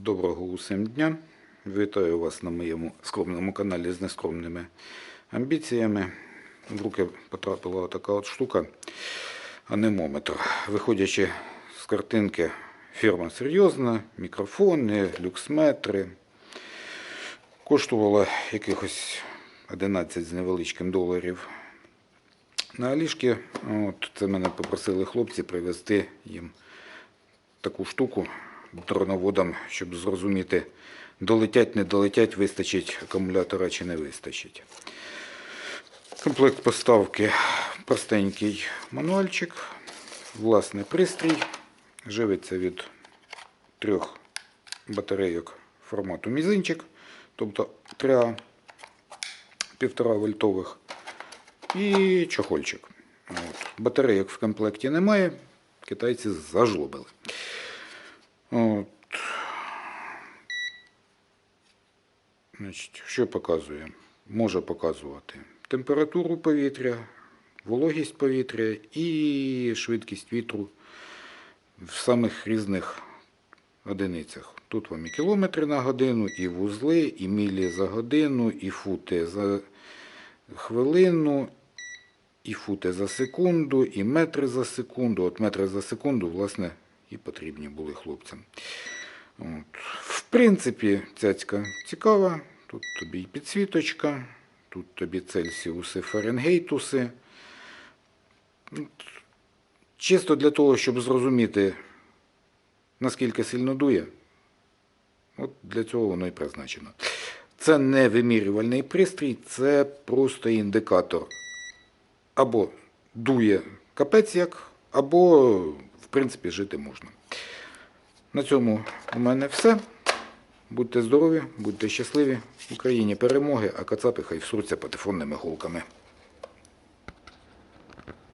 Доброго усім дня. Вітаю вас на моєму скромному каналі з нескромними амбіціями. В руки потрапила така от штука, анемометр. Виходячи з картинки, фірма серйозна, мікрофони, люксметри. Коштувала якихось 11 з невеличким доларів. На Алішки, от це мене попросили хлопці привезти їм таку штуку дроноводам, щоб зрозуміти, долетять, не долетять, вистачить акумулятора чи не вистачить. Комплект поставки простенький мануальчик, власний пристрій, живиться від трьох батарейок формату мізинчик, тобто 3 1,5 вольтових і чохольчик. От. Батарейок в комплекті немає, китайці зажлобили. От. Значить, що показує? Може показувати температуру повітря, вологість повітря і швидкість вітру в самих різних одиницях. Тут вам і кілометри на годину, і вузли, і мілі за годину, і фути за хвилину, і фути за секунду, і метри за секунду. От метри за секунду, власне, і потрібні були хлопцям. От. В принципі, цяцька цікава. Тут тобі і підсвіточка, тут тобі Цельсіуси, Фаренгейтуси. Чисто для того, щоб зрозуміти, наскільки сильно дує, от для цього воно і призначено. Це не вимірювальний пристрій, це просто індикатор. Або дує капець як, або, в принципі, жити можна. На цьому у мене все. Будьте здорові, будьте щасливі. В Україні перемоги, а кацапи хай всруться патефонними голками.